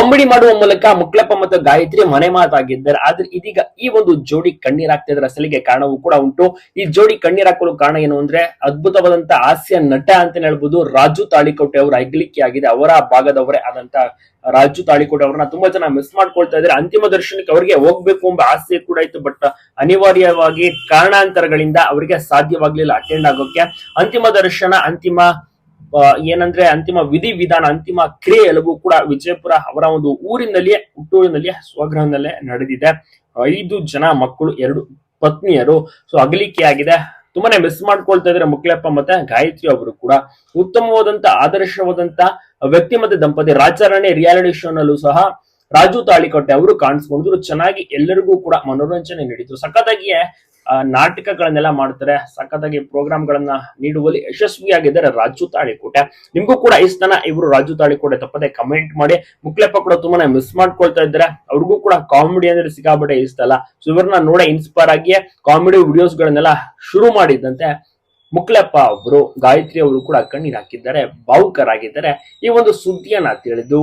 Comedy ಮಾಡುವ ಮೂಲಕ ಮುಕ್ಲಪ್ಪ ಮತ್ತು ಗಾಯತ್ರಿ ಮನೆ ಮಾತಾಗಿದ್ದಾರೆ. ಆದ್ರೆ ಇದೀಗ ಈ ಒಂದು ಜೋಡಿ ಕಣ್ಣೀರಾಗ್ತಾ ಇದ್ರ ಅಸಲಿಗೆ ಕಾರಣವೂ ಕೂಡ ಉಂಟು. ಈ ಜೋಡಿ ಕಣ್ಣೀರಾಕಲು ಕಾರಣ ಏನು ಅಂದ್ರೆ ಅದ್ಭುತವಾದಂತಹ ಹಾಸ್ಯ ನಟ ಅಂತ ಹೇಳ್ಬೋದು ರಾಜು ತಾಳಿಕೋಟೆ ಅವರ ಅಗ್ಲಿಕೆ ಆಗಿದೆ. ಅವರ ಭಾಗದವರೇ ಆದಂತ ರಾಜು ತಾಳಿಕೋಟೆ ಅವ್ರನ್ನ ತುಂಬಾ ಜನ ಮಿಸ್ ಮಾಡ್ಕೊಳ್ತಾ ಇದ್ದಾರೆ. ಅಂತಿಮ ದರ್ಶನಕ್ಕೆ ಅವರಿಗೆ ಹೋಗ್ಬೇಕು ಎಂಬ ಆಸೆ ಕೂಡ ಇತ್ತು. ಬಟ್ ಅನಿವಾರ್ಯವಾಗಿ ಕಾರಣಾಂತರಗಳಿಂದ ಅವರಿಗೆ ಸಾಧ್ಯವಾಗ್ಲಿಲ್ಲ ಅಟೆಂಡ್ ಆಗೋಕೆ ಅಂತಿಮ ದರ್ಶನ, ಅಂತಿಮ ಏನಂದ್ರೆ ಅಂತಿಮ ವಿಧಿ ವಿಧಾನ, ಅಂತಿಮ ಕ್ರಿಯೆ ಎಲ್ಲವೂ ಕೂಡ ವಿಜಯಪುರ ಅವರ ಒಂದು ಊರಿನಲ್ಲಿಯೇ, ಹುಟ್ಟೂರಿನಲ್ಲಿಯೇ, ಸ್ವಗೃಹದಲ್ಲೇ ನಡೆದಿದೆ. ಐದು ಜನ ಮಕ್ಕಳು, ಎರಡು ಪತ್ನಿಯರು. ಸೊ ಅಗಲಿಕೆ ಆಗಿದೆ ತುಂಬಾನೇ ಮಿಸ್ ಮಾಡ್ಕೊಳ್ತಾ ಇದ್ರೆ ಮುಕ್ಲಪ್ಪ ಮತ್ತೆ ಗಾಯತ್ರಿ ಅವರು ಕೂಡ. ಉತ್ತಮವಾದಂತ, ಆದರ್ಶವಾದಂತ ವ್ಯಕ್ತಿ ಮತ್ತೆ ದಂಪತಿ. ರಾಜಾರಾಣಿ ರಿಯಾಲಿಟಿ ಶೋನಲ್ಲೂ ಸಹ ರಾಜು ತಾಳಿಕಟ್ಟೆ ಅವರು ಕಾಣಿಸ್ಕೊಂಡಿದ್ರು. ಚೆನ್ನಾಗಿ ಎಲ್ಲರಿಗೂ ಕೂಡ ಮನೋರಂಜನೆ ನೀಡಿದ್ರು. ಸಖತ್ತಾಗಿಯೇ ನಾಟಕಗಳನ್ನೆಲ್ಲ ಮಾಡ್ತಾರೆ. ಸಖತ್ತಾಗಿ ಪ್ರೋಗ್ರಾಮ್ ಗಳನ್ನ ನೀಡುವಲ್ಲಿ ಯಶಸ್ವಿಯಾಗಿದ್ದಾರೆ ರಾಜು ತಾಳಿಕೋಟೆ. ನಿಮ್ಗೂ ಕೂಡ ಇಷ್ಟನ ಇವರು ರಾಜು ತಾಳಿಕೋಟೆ ತಪ್ಪದೆ ಕಮೆಂಟ್ ಮಾಡಿ. ಮುಕ್ಲೆಪ್ಪ ಕೂಡ ತುಂಬಾನೇ ಮಿಸ್ ಮಾಡ್ಕೊಳ್ತಾ ಇದ್ದಾರೆ. ಅವ್ರಿಗೂ ಕೂಡ ಕಾಮಿಡಿ ಅಂದ್ರೆ ಸಿಕ್ಕಾಪಟ್ಟೆ ಇಷ್ಟ ಅಲ್ಲ. ಸೊ ಇವ್ರನ್ನ ನೋಡೇ ಇನ್ಸ್ಪೈರ್ ಆಗಿ ಕಾಮಿಡಿ ವಿಡಿಯೋಸ್ ಗಳನ್ನೆಲ್ಲ ಶುರು ಮಾಡಿದ್ದಂತೆ ಮುಕ್ಲೆಪ್ಪ ಅವರು, ಗಾಯತ್ರಿ ಅವರು ಕೂಡ ಕಣ್ಣೀರ್ ಹಾಕಿದ್ದಾರೆ, ಭಾವುಕರಾಗಿದ್ದಾರೆ. ಈ ಒಂದು ಸುದ್ದಿಯನ್ನ ತಿಳಿದು